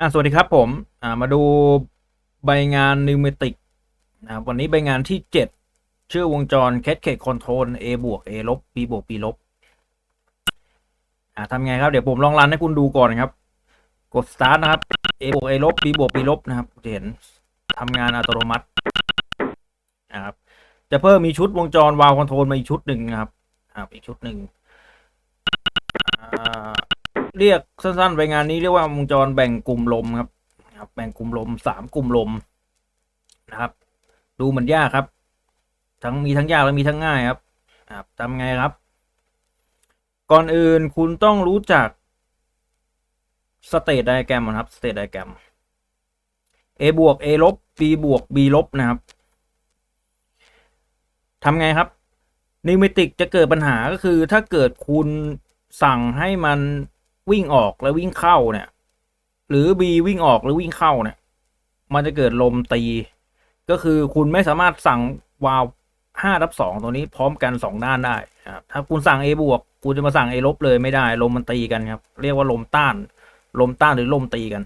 อะสวัสดีครับผมอ่ามาดูใบงานนิวเมติกนะครับวันนี้ใบงานที่เจ็ดชื่อวงจร Cascade Control A บวก A ลบ B บวก B ลบอ่าทำไงครับ เดี๋ยวผมลองรันให้คุณดูก่อนนะครับ กด start นะครับ A บวก A ลบ B บวก B ลบนะครับจะเห็นทำงานอัตโนมัตินะครับจะเพิ่มมีชุดวงจรวาล์วคอนโทรลมาอีกชุดหนึ่งนะครับครับอีกชุดหนึ่ง เรียกสั้นๆ ไปงานนี้เรียกว่าวงจรแบ่งกลุ่มลมครับครับ แบ่งกลุ่มลมสามกลุ่มลมนะครับ ดูเหมือนยากครับ ทั้งมีทั้งยากและมีทั้งง่ายครับครับทำไงครับ ก่อนอื่นคุณต้องรู้จักสเตตไดแกรมครับสเตตไดแกรม A บวก A ลบ B บวก B ลบนะครับทำไงครับนิมิติกจะเกิดปัญหาก็คือถ้าเกิดคุณสั่งให้มัน วิ่งออกแล้ววิ่งเข้าเนี่ย หรือ B วิ่งออกหรือวิ่งเข้าเนี่ย มันจะเกิดลมตี ก็คือคุณไม่สามารถสั่งวาล์วห้าทับสองตัวนี้พร้อมกันสองด้านได้ครับถ้าคุณสั่ง A บวกคุณจะมาสั่ง A ลบเลยไม่ได้ ลมมันตีกันครับ เรียกว่าลมต้าน ลมต้านหรือลมตีกัน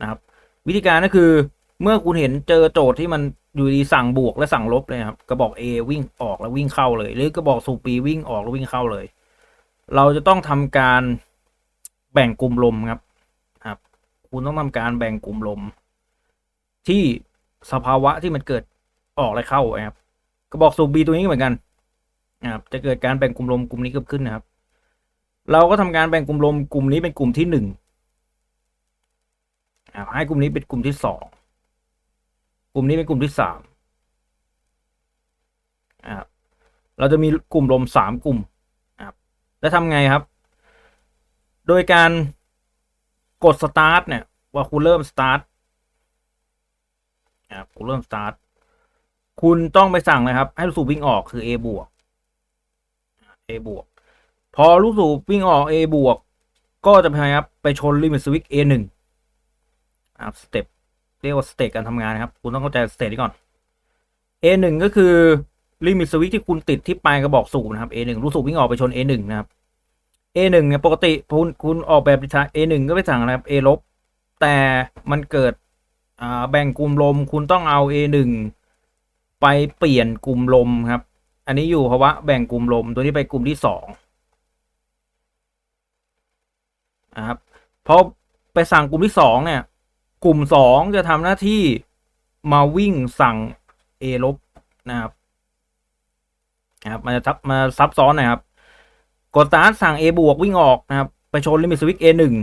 นะครับ วิธีการก็คือเมื่อคุณเห็นเจอโจทย์ที่มันอยู่ดีสั่งบวกและสั่งลบเลยครับกระบอก A วิ่งออกแล้ววิ่งเข้าเลย หรือกระบอกสูบ B วิ่งออกแล้ววิ่งเข้าเลย เราจะต้องทำการ แบ่งกลุ่มลมครับครับ คุณต้องทำการแบ่งกลุ่มลม ที่สภาวะที่มันเกิดออกและเข้าครับกระบอกสูบ B ตัวนี้เหมือนกันนะครับจะเกิดการแบ่งกลุ่มลมกลุ่มนี้เกิดขึ้นนะครับ เราก็ทำการแบ่งกลุ่มลมกลุ่มนี้เป็นกลุ่มที่หนึ่งให้กลุ่มนี้เป็นกลุ่มที่สองกลุ่มนี้เป็นกลุ่มที่สามอ่าเราจะมีกลุ่มลมสามกลุ่มครับแล้วทำไงครับ โดยการกด start เนี่ย ว่าคุณเริ่ม start นะครับคุณเริ่ม start คุณต้องไปสั่งเลยครับ ให้ลูกสูบวิ่งออกคือ A บวก A บวก พอลูกสูบวิ่งออก A บวก ก็จะพยายามไปชนลิมิตสวิต A หนึ่งครับสเต็ปเรียกว่าสเต็ปการทำงานนะครับ คุณต้องเข้าใจสเต็ปนี้ก่อน A หนึ่งก็คือลิมิตสวิตที่คุณติดที่ปลายกระบอกสูบนะครับ A หนึ่งลูกสูบวิ่งออกไปชน A หนึ่งนะครับ A หนึ่งเนี่ยปกติคุณคุณออกแบบดิทาง A หนึ่งก็ไปสั่งนะครับ A ลบแต่มันเกิดแบ่งกลุ่มลมคุณต้องเอา A หนึ่งไปเปลี่ยนกลุ่มลมครับ อันนี้อยู่ภาวะแบ่งกลุ่มลมตัวนี้ไปกลุ่มที่สองนะครับพอไปสั่งกลุ่มที่สองเนี่ย กลุ่มสองจะทำหน้าที่มาวิ่งสั่ง A ลบนะครับนะครับมันจะทับมาซับซ้อนนะครับ กดสตาร์ทสั่ง A บวกวิ่งออกนะครับไปชนลิมิตสวิต A หนึ่ง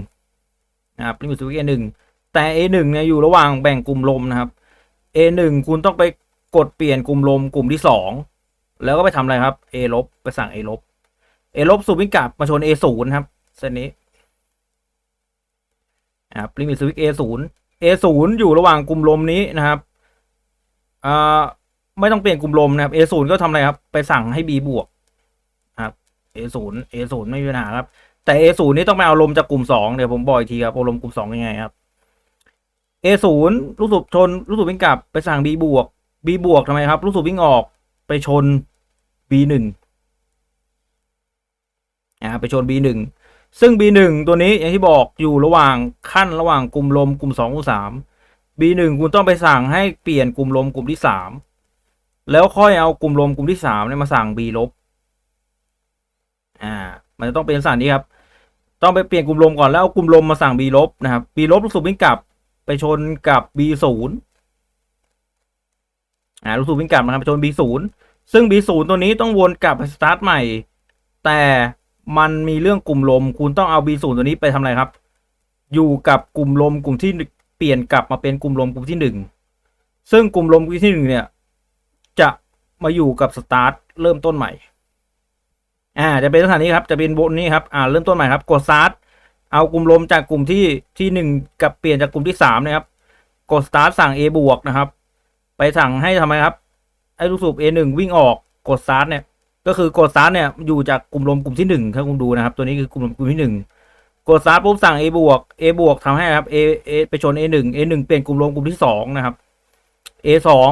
นะครับลิมิตสวิต A หนึ่งแต่ A หนึ่งเนี่ยอยู่ระหว่างแบ่งกลุ่มลมนะครับ A หนึ่งคุณต้องไปกดเปลี่ยนกลุ่มลมกลุ่มที่สองแล้วก็ไปทำอะไรครับ A ลบไปสั่ง A ลบ A ลบสูบวิ่งกลับมาชน A ศูนย์ครับเส้นนี้นะครับลิมิตสวิต A ศูนย์ A ศูนย์อยู่ระหว่างกลุ่มลมนี้นะครับอ่าไม่ต้องเปลี่ยนกลุ่มลมนะครับ A ศูนย์ก็ทำอะไรครับ ไปสั่งให้ B บวก A ศูนย์ A ศูนย์ไม่มีปัญหาครับ แต่ A ศูนย์นี่ต้องไปเอาลมจากกลุ่มสองเดี๋ยวผมบอกอีกทีครับเอาลมกลุ่มสองยังไงครับ A ศูนย์ลูกสูบชนลูกสูบวิ่งกลับไปสั่ง B บวก B บวกทำไมครับ ลูกสูบวิ่งออกไปชน B หนึ่งอ่าไปชน B หนึ่งซึ่ง B หนึ่งตัวนี้อย่างที่บอกอยู่ระหว่างขั้นระหว่างกลุ่มลมกลุ่มสองกลุ่มสาม B หนึ่งคุณต้องไปสั่งให้เปลี่ยนกลุ่มลมกลุ่มที่สามแล้วค่อยเอากลุ่มลมกลุ่มที่สามเนี่ยมาสั่ง B ลบ มันจะต้องเป็นสั่นนี้ครับ ต้องไปเปลี่ยนกลุ่มลมก่อนแล้วเอากลุ่มลมมาสั่ง B ลบนะครับ B ลบลูกสูบวิ่งกลับไปชนกับ B ศูนย์อ่าลูกสูบวิ่งกลับนะครับไปชน B ศูนย์ซึ่ง B ศูนย์ตัวนี้ต้องวนกลับไปสตาร์ทใหม่ แต่มันมีเรื่องกลุ่มลม คุณต้องเอา B ศูนย์ตัวนี้ไปทำอะไรครับ อยู่กับกลุ่มลมกลุ่มที่เปลี่ยนกลับมาเป็นกลุ่มลมกลุ่มที่หนึ่งซึ่งกลุ่มลมกลุ่มที่หนึ่งเนี่ย จะมาอยู่กับสตาร์ทเริ่มต้นใหม่ อ่าจะเป็นสถานีครับจะเป็นบนนี้ครับอ่าเริ่มต้นใหม่ครับกดสตาร์ทเอากลุ่มลมจากกลุ่มที่ที่หนึ่งกับเปลี่ยนจากกลุ่มที่สามนะครับ กดสตาร์ทสั่ง A บวกนะครับ ไปสั่งให้ทำไมครับให้ลูกสูบ A หนึ่งวิ่งออกกดสตาร์ทเนี่ยก็คือกดสตาร์ทเนี่ยอยู่จากกลุ่มลมกลุ่มที่หนึ่งถ้าคุณดูนะครับ ตัวนี้คือกลุ่มลมกลุ่มที่หนึ่งกดสตาร์ทปุ๊บสั่ง A บวก A บวกทำให้ครับ A A ไปชน A หนึ่ง A หนึ่งเปลี่ยนกลุ่มลมกลุ่มที่สองนะครับ A สอง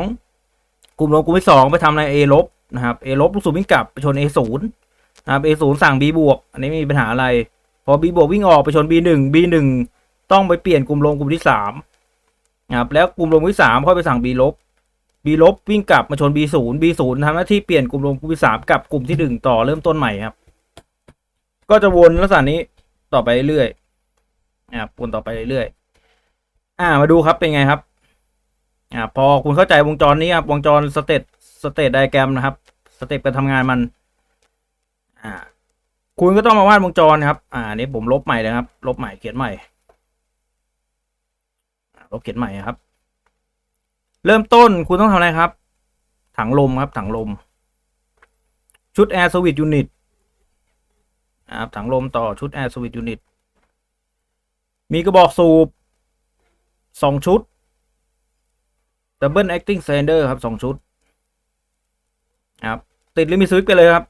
กลุ่มลมกลุ่มที่สองไปทำอะไร A ลบนะครับ A ลบลูกสูบวิ่งกลับไปชน A ศูนย์ นะครับ A ศูนย์สั่ง B บวกอันนี้ไม่มีปัญหาอะไร พอ B บวกวิ่งออกไปชน B หนึ่ง B หนึ่งต้องไปเปลี่ยนกลุ่มลมกลุ่มที่สามนะครับแล้วกลุ่มลมที่สามค่อยไปสั่ง B ลบ B ลบวิ่งกลับมาชน B ศูนย์ B ศูนย์ทำหน้าที่เปลี่ยนกลุ่มลมกลุ่มที่สามกับกลุ่มที่หนึ่งต่อเริ่มต้นใหม่ครับ ก็จะวนลักษณะนี้ต่อไปเรื่อยๆนะครับวนต่อไปเรื่อยๆอ่ามาดูครับเป็นไงครับอ่าพอคุณเข้าใจวงจรนี้ครับวงจรสเตตสเตตไดแกรมนะครับ สเต็ปการทำงานมัน อ่า คุณก็ต้องมาวาดวงจรครับ อ่านี้ผมลบใหม่เลยครับ ลบใหม่เขียนใหม่ลบเขียนใหม่ครับ เริ่มต้นคุณต้องทำอะไรครับ ถังลมครับ ถังลม ชุด Air Service Unit นะครับถังลมต่อชุด Air Service Unit มีกระบอกสูบสองชุด Double Acting Cylinder ครับสองชุดครับติดลิมิตสวิตไปเลยครับ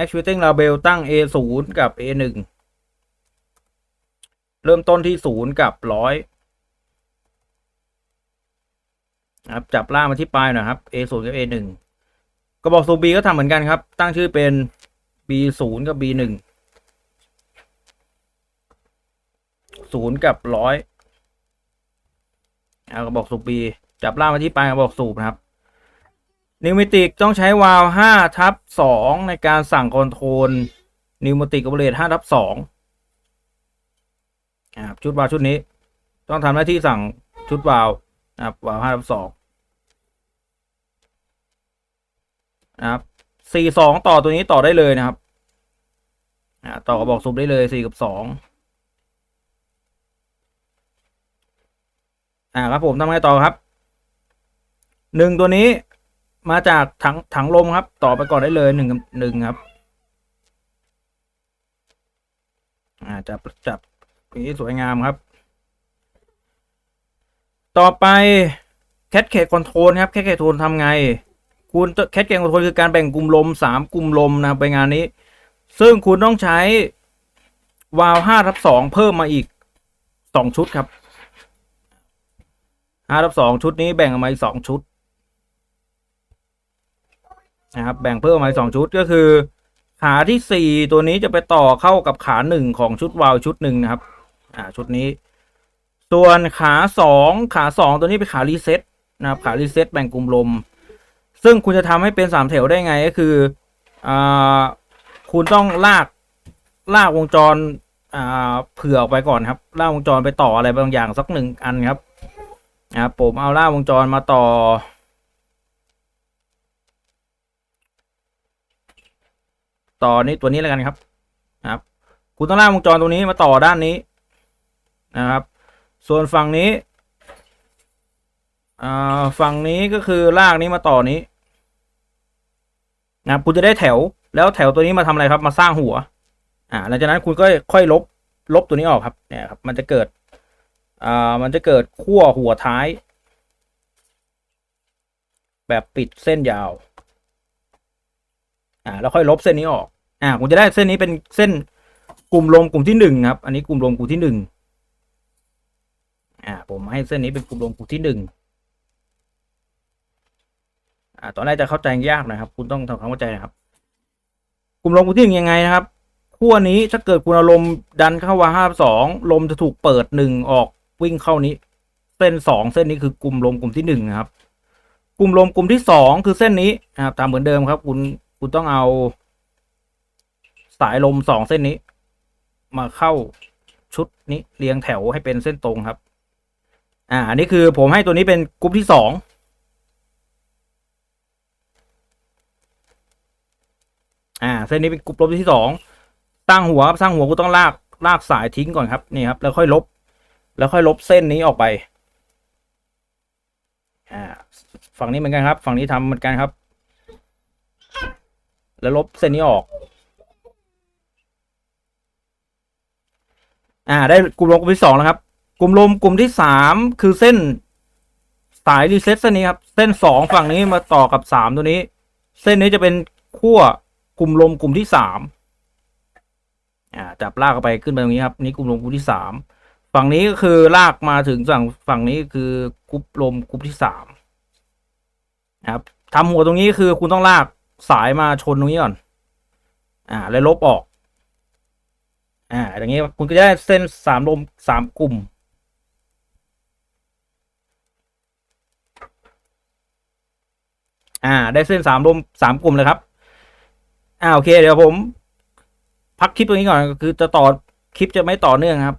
Actuating Label ตั้ง A 0กับ A 1เริ่มต้นที่ 0 กับ 100ครับจับล่างมาที่ปลายหนะครับ A 0กับ A 1กระบอกสูบ B ก็ทำเหมือนกันครับ ตั้งชื่อเป็น B 0กับ B 1 0กับ 100เอากระบอกสูบ B จับล่างมาที่ปลายกระบอกสูบนะครับ นิวเมติกต้องใช้วาล์ว5ทับ2ในการสั่งคอนโทรลนิวเมติกโอเปเรต5ทับ2นะครับชุดวาล์วชุดนี้ ต้องทำหน้าที่สั่งชุดวาล์วนะครับวาล์ว5ทับ2นะครับ42ต่อตัวนี้ต่อได้เลยนะครับต่อกระบอกสูบได้เลย4กับ2อ่าครับผมทำไงต่อครับหนึ่งตัวนี้ มาจากถังถังลมครับ ต่อไปก่อนได้เลยหนึ่งหนึ่งครับ อ่าจับจับนี้สวยงามครับ ต่อไปแคทเคคอนโทรลครับแคทเคคอนโทรลทำไง คุณแคทเคคอนโทรลคือการแบ่งกลุ่มลมสามกลุ่มลมนะครับไปงานนี้ ซึ่งคุณต้องใช้วาล์วห้าทับสองเพิ่มมาอีกสองชุดครับห้าทับสองชุดนี้แบ่งออกมาอีกสองชุด นะครับแบ่งเพิ่มมาสองชุดก็คือ ขาที่สี่ตัวนี้จะไปต่อเข้ากับขาหนึ่งของชุดวาวชุดหนึ่งนะครับ อ่าชุดนี้ ส่วนขาสองขาสองตัวนี้เป็นขารีเซ็ตนะครับขารีเซ็ตแบ่งกลุ่มลม ซึ่งคุณจะทำให้เป็นสามแถวได้ไงก็คืออ่าคุณต้องลากลากวงจรอ่าเผื่อออกไปก่อนครับ ลากวงจรไปต่ออะไรบางอย่างสักหนึ่งอันครับนะครับผมเอาลากวงจรมาต่อ ต่อนี้ตัวนี้แล้วกันครับนะครับ คุณต้องลากวงจรตรงนี้มาต่อด้านนี้นะครับ ส่วนฝั่งนี้อ่าฝั่งนี้ก็คือลากนี้มาต่อนี้นะครับคุณจะได้แถวแล้วแถวตัวนี้มาทำอะไรครับมาสร้างหัว อ่าหลังจากนั้นคุณก็ค่อยลบลบตัวนี้ออกครับเนี่ยครับ มันจะเกิดอ่ามันจะเกิดขั้วหัวท้าย แบบปิดเส้นยาว อ่าแล้วค่อยลบเส้นนี้ออก อ่าผมจะได้เส้นนี้เป็นเส้นกลุ่มลมกลุ่มที่หนึ่งครับ อันนี้กลุ่มลมกลุ่มที่หนึ่งอ่า ผมให้เส้นนี้เป็นกลุ่มลมกลุ่มที่หนึ่งอ่า ตอนแรกจะเข้าใจยากนะครับ คุณต้องทำความเข้าใจนะครับ กลุ่มลมกลุ่มที่หนึ่งยังไงนะครับขั้วนี้ถ้าเกิดคุณอาลมดันเข้าวาห้าสองลมจะถูกเปิดหนึ่งออกวิ่งเข้านี้ เส้นสองเส้นนี้คือกลุ่มลมกลุ่มที่หนึ่งนะครับ กลุ่มลมกลุ่มที่สองคือเส้นนี้นะครับตามเหมือนเดิมครับ คุณ คุณต้องเอา สายลมสองเส้นนี้ มาเข้าชุดนี้เรียงแถวให้เป็นเส้นตรงครับ อ่า อันนี้คือผมให้ตัวนี้เป็นกลุ่มที่สองอ่า เส้นนี้เป็นกลุ่มลมที่สองสร้างหัวครับสร้างหัวกูต้องลากลากสายทิ้งก่อนครับนี่ครับ แล้วค่อยลบ แล้วค่อยลบเส้นนี้ออกไป อ่า ฝั่งนี้เหมือนกันครับ ฝั่งนี้ทำเหมือนกันครับ แล้วลบเส้นนี้ออก อ่า ได้กลุ่มลมกลุ่มที่สองแล้วครับ กลุ่มลมกลุ่มที่สามคือเส้นสายรีเซ็ตเส้นนี้ครับ เส้นสองฝั่งนี้มาต่อกับสามตัวนี้ เส้นนี้จะเป็นขั้วกลุ่มลมกลุ่มที่สามอ่าจับลากเข้าไปขึ้นไปตรงนี้ครับนี่กลุ่มลมกลุ่มที่สามฝั่งนี้ก็คือลากมาถึงฝั่งฝั่งนี้คือกลุ่มลมกลุ่มที่สามครับทำหัวตรงนี้คือคุณต้องลาก สายมาชนตรงนี้ก่อน อ่า แล้วลบออก อ่า อย่างนี้คุณก็จะได้เส้นสามลมสามกลุ่ม อ่า ได้เส้นสามลมสามกลุ่มเลยครับ อ่าโอเค เดี๋ยวผม พักคลิปตรงนี้ก่อน คือจะต่อคลิปจะไม่ต่อเนื่องครับ